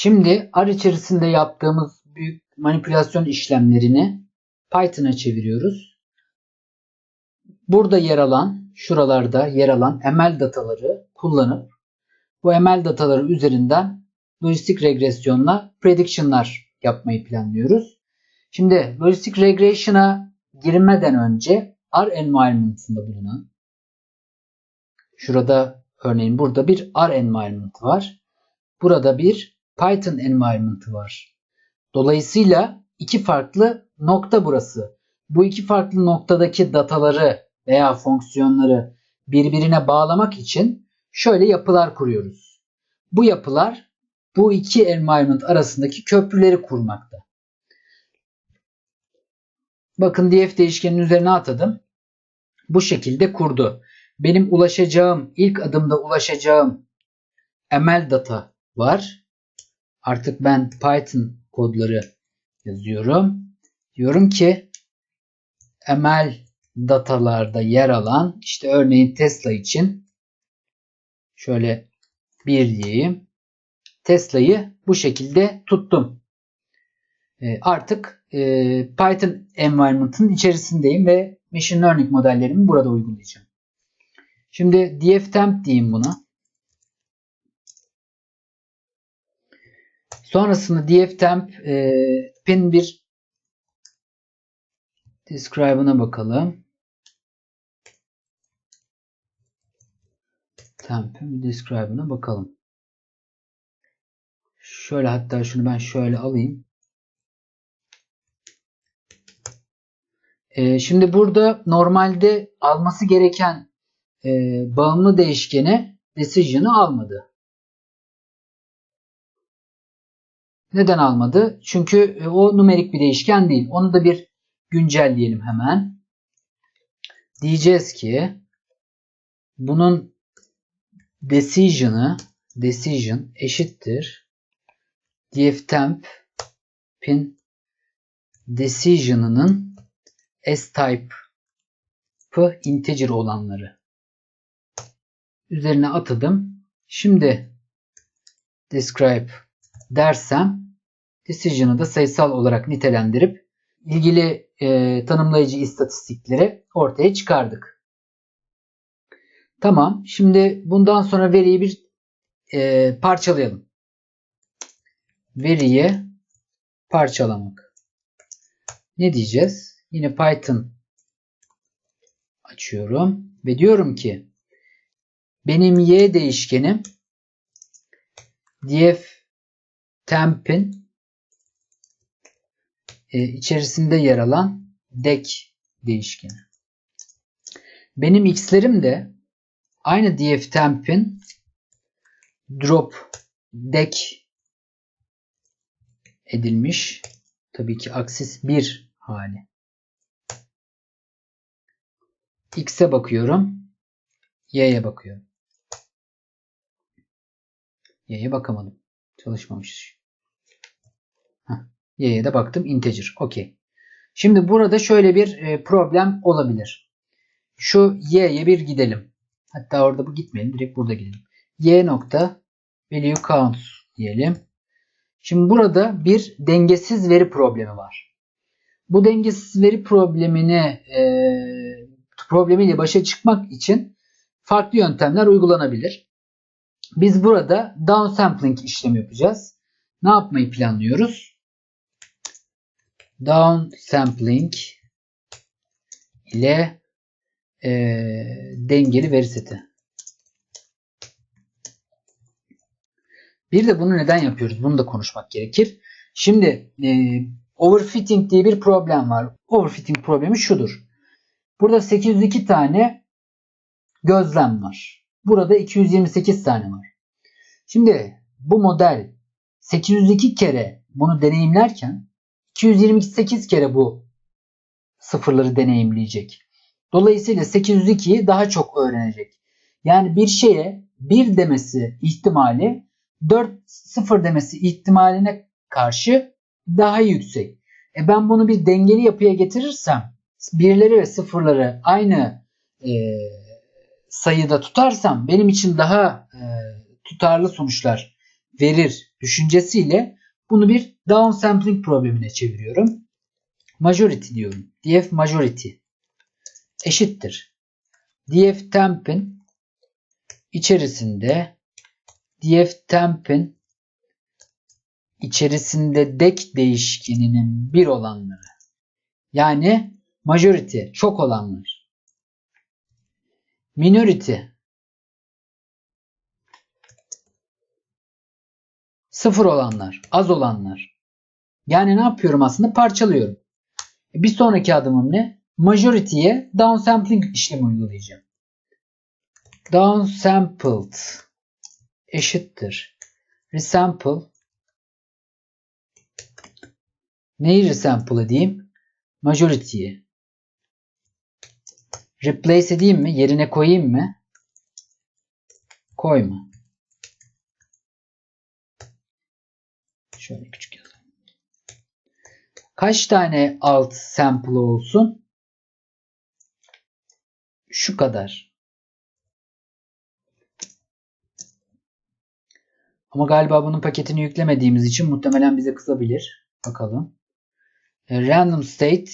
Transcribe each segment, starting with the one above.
Şimdi R içerisinde yaptığımız büyük manipülasyon işlemlerini Python'a çeviriyoruz. Burada yer alan, şuralarda yer alan ML dataları kullanıp bu ML dataları üzerinden lojistik regresyonla prediction'lar yapmayı planlıyoruz. Şimdi lojistik regression'a girmeden önce R environment'ında bulunan şurada örneğin burada bir R environment var. Burada bir Python environment var. Dolayısıyla iki farklı nokta burası. Bu iki farklı noktadaki dataları veya fonksiyonları birbirine bağlamak için şöyle yapılar kuruyoruz. Bu yapılar bu iki environment arasındaki köprüleri kurmakta. Bakın df değişkeninin üzerine atadım. Bu şekilde kurdu. Benim ulaşacağım, ilk adımda ulaşacağım ML data var. Artık ben Python kodları yazıyorum. Diyorum ki ML datalarda yer alan işte örneğin Tesla için şöyle bir diyeyim. Tesla'yı bu şekilde tuttum. E, artık e, Python environment'ın içerisindeyim ve machine learning modellerimi burada uygulayacağım. Şimdi dftemp diyeyim buna. Sonrasında dftemp'in e, bir describe'ına bakalım. Temp'in bir describe'ına bakalım. Şöyle hatta şunu ben şöyle alayım. Ee, şimdi burada normalde alması gereken e, bağımlı değişkeni decision'ı almadı. Neden almadı? Çünkü e, o numerik bir değişken değil. Onu da bir güncelleyelim hemen. Diyeceğiz ki bunun decision'ı decision eşittir dftemp pin decision'ının s-type integer olanları üzerine atadım. Şimdi describe dersem decision'ı da sayısal olarak nitelendirip ilgili e, tanımlayıcı istatistikleri ortaya çıkardık. Tamam. Şimdi bundan sonra veriyi bir e, parçalayalım. Veriye parçalamak. Ne diyeceğiz? Yine Python açıyorum ve diyorum ki benim y değişkenim df temp'in e, içerisinde yer alan dek değişkeni. Benim x'lerim de aynı df temp'in drop dek edilmiş tabii ki aksis 1 hali. X'e bakıyorum. Y'ye bakıyorum. Y'ye bakamadım. Çalışmamış. Y'ye de baktım. Integer. Okey. Şimdi burada şöyle bir e, problem olabilir. Şu Y'ye bir gidelim. Hatta orada bu gitmeyelim. Direkt burada gidelim. Y nokta value count diyelim. Şimdi burada bir dengesiz veri problemi var. Bu dengesiz veri problemine e, problemiyle başa çıkmak için farklı yöntemler uygulanabilir. Biz burada downsampling işlemi yapacağız. Ne yapmayı planlıyoruz? Downsampling ile e, dengeli veri seti. Bir de bunu neden yapıyoruz? Bunu da konuşmak gerekir. Şimdi e, overfitting diye bir problem var. Overfitting problemi şudur. Burada 802 tane gözlem var. Burada 228 tane var. Şimdi bu model 802 kere bunu deneyimlerken 228 kere bu sıfırları deneyimleyecek. Dolayısıyla 802'yi daha çok öğrenecek. Yani bir şeye 1 demesi ihtimali 4 0 demesi ihtimaline karşı daha yüksek. E ben bunu bir dengeli yapıya getirirsem birleri ve sıfırları aynı e, sayıda tutarsam benim için daha e, tutarlı sonuçlar verir düşüncesiyle bunu bir downsampling problemine çeviriyorum. Majority diyorum. df majority eşittir. df temp'in içerisinde df temp'in içerisinde dek değişkeninin bir olanları yani majority çok olanlar minority sıfır olanlar az olanlar yani ne yapıyorum aslında parçalıyorum. Bir sonraki adımım ne? Majority'ye downsampling işlemi uygulayacağım. Downsampled eşittir. Resample Neyi resample edeyim? Majority'yi. Replace edeyim mi? Yerine koyayım mı? Koyma. Şöyle küçük yazalım. Kaç tane alt sample olsun? Şu kadar. Ama galiba bunun paketini yüklemediğimiz için muhtemelen bize kızabilir. Bakalım. E, random state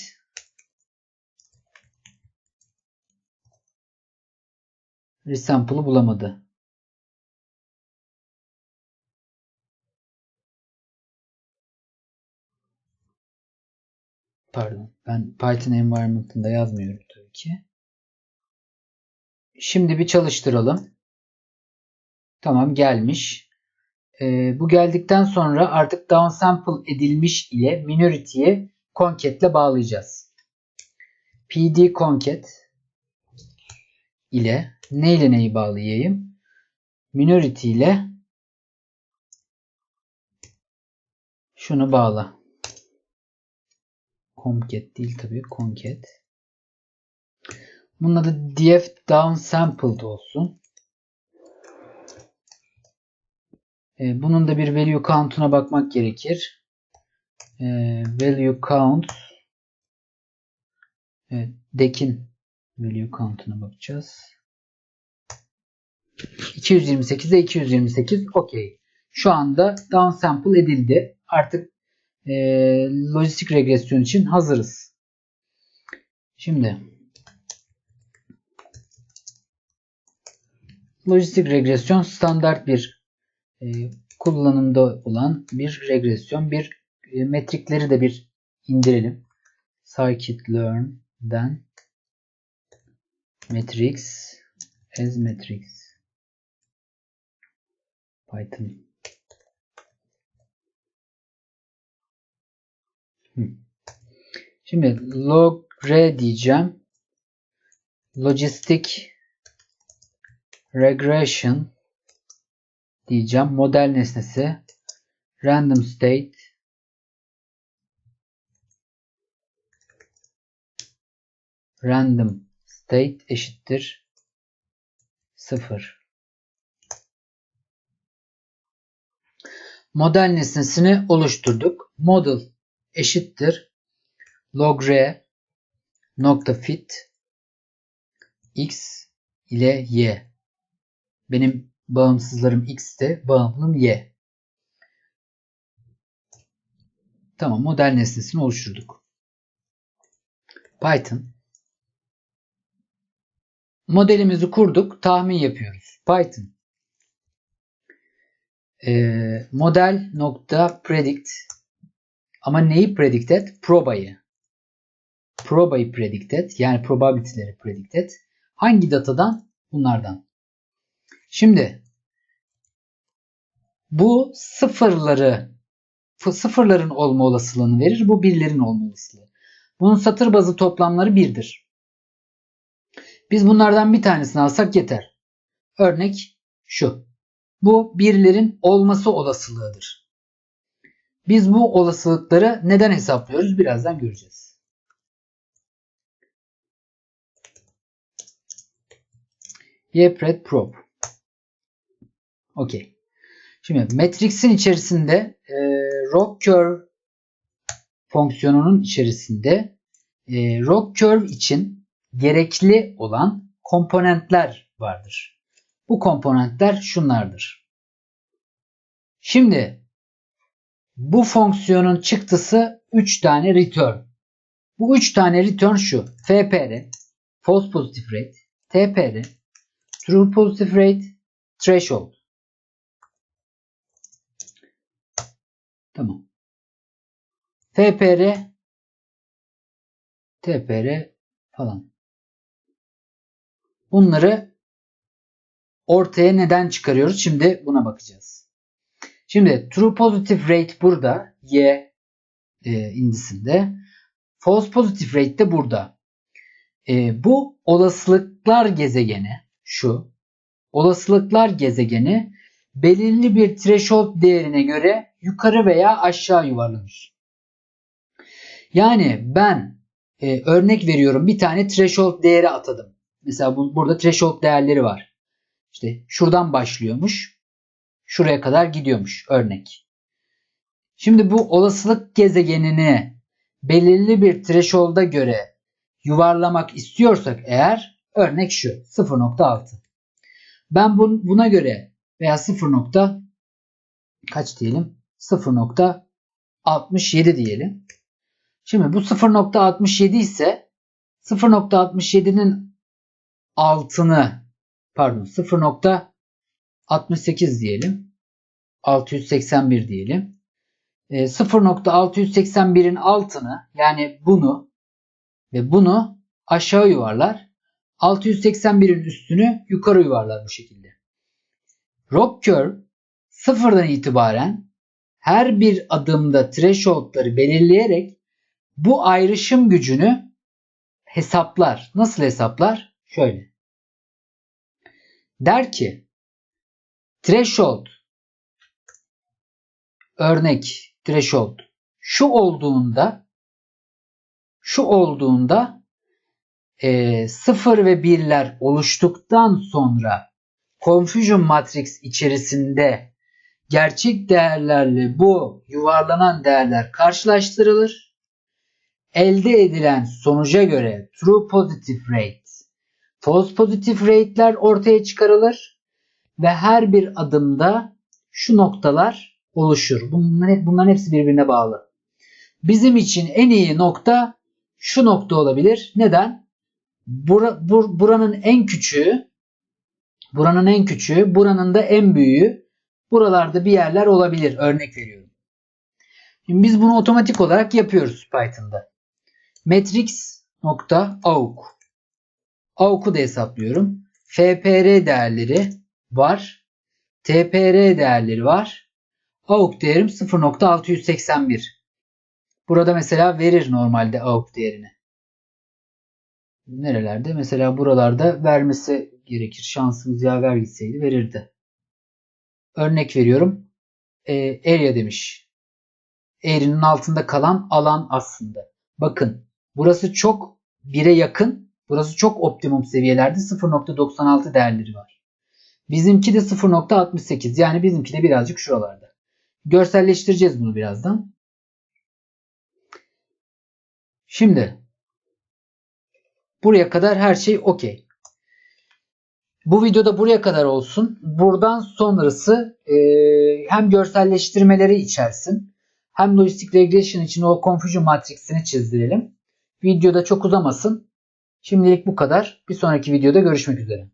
resample'ı bulamadı. Pardon. Ben Python environment'ında yazmıyorum tabii ki. Şimdi bir çalıştıralım. Tamam gelmiş. Ee, bu geldikten sonra artık downsample edilmiş ile minority'ye concate'le bağlayacağız. pd concat ile ne ile neyi bağlayayım? Minority ile şunu bağla. Concat değil tabii. Concat. Bunun adı df downsampled olsun. E, bunun da bir value count'una bakmak gerekir. E, value count evet, deck'in value count'una bakacağız. 228'e 228 okey. Şu anda downsample edildi. Artık e, lojistik regresyon için hazırız. Şimdi lojistik regresyon standart bir e, kullanımda olan bir regresyon. Bir e, metrikleri de bir indirelim. Scikit-learn'den metrics as metrics Python Şimdi log r diyeceğim. Logistic regression diyeceğim. Model nesnesi random state random state eşittir 0. Model nesnesini oluşturduk. Model eşittir log r nokta fit x ile y. Benim bağımsızlarım x'te, bağımlım y. Tamam, model nesnesini oluşturduk. Python. Modelimizi kurduk, tahmin yapıyoruz. Python. Ee, model nokta predict ama neyi predict et? Probayı. Probayı predict et. Yani probability'leri predict et. Hangi datadan? Bunlardan. Şimdi bu sıfırları sıfırların olma olasılığını verir. Bu birlerin olma olasılığı. Bunun satır bazı toplamları birdir. Biz bunlardan bir tanesini alsak yeter. Örnek şu. Bu birlerin olması olasılığıdır. Biz bu olasılıkları neden hesaplıyoruz? Birazdan göreceğiz. Yepred probe. Okey. Şimdi Matrix'in içerisinde e, rock curve fonksiyonunun içerisinde e, rock curve için gerekli olan komponentler vardır. Bu komponentler şunlardır. Şimdi bu fonksiyonun çıktısı 3 tane return. Bu 3 tane return şu. FPR, false positive rate, TPR, true positive rate, threshold. Tamam. FPR, TPR falan. Bunları ortaya neden çıkarıyoruz? Şimdi buna bakacağız. Şimdi true positive rate burada y e, indisinde. False positive rate de burada. E, bu olasılıklar gezegeni şu. Olasılıklar gezegeni belirli bir threshold değerine göre yukarı veya aşağı yuvarlanır. Yani ben e, örnek veriyorum bir tane threshold değeri atadım. Mesela bu, burada threshold değerleri var. İşte şuradan başlıyormuş. Şuraya kadar gidiyormuş örnek. Şimdi bu olasılık gezegenini belirli bir threshold'a göre yuvarlamak istiyorsak eğer örnek şu 0.6. Ben buna göre veya 0. kaç diyelim? 0.67 diyelim. Şimdi bu 0.67 ise 0.67'nin altını pardon 0.68 diyelim. 681 diyelim. E, 0.681'in altını yani bunu ve bunu aşağı yuvarlar. 681'in üstünü yukarı yuvarlar bu şekilde. Rock curve sıfırdan itibaren her bir adımda threshold'ları belirleyerek bu ayrışım gücünü hesaplar. Nasıl hesaplar? Şöyle. Der ki threshold. Örnek threshold. Şu olduğunda şu olduğunda e, sıfır ve birler oluştuktan sonra confusion matrix içerisinde gerçek değerlerle bu yuvarlanan değerler karşılaştırılır. Elde edilen sonuca göre true positive rate, false positive rate'ler ortaya çıkarılır ve her bir adımda şu noktalar oluşur. Bunların, bunların hepsi birbirine bağlı. Bizim için en iyi nokta şu nokta olabilir. Neden? Bura, bur, buranın en küçüğü, buranın en küçüğü, buranın da en büyüğü buralarda bir yerler olabilir. Örnek veriyorum. Şimdi biz bunu otomatik olarak yapıyoruz Python'da. Matrix.auk AUK'u da hesaplıyorum. FPR değerleri var. TPR değerleri var. AUK değerim 0.681. Burada mesela verir normalde AUK değerini. Nerelerde? Mesela buralarda vermesi gerekir. Şansımız yaver gitseydi verirdi. Örnek veriyorum. E, area demiş. Area'nın altında kalan alan aslında. Bakın burası çok 1'e yakın. Burası çok optimum seviyelerde 0.96 değerleri var. Bizimki de 0.68 yani bizimki de birazcık şuralarda. Görselleştireceğiz bunu birazdan. Şimdi buraya kadar her şey okey. Bu videoda buraya kadar olsun. Buradan sonrası e, hem görselleştirmeleri içersin hem logistik regression için o confusion matrixini çizdirelim. Videoda çok uzamasın. Şimdilik bu kadar. Bir sonraki videoda görüşmek üzere.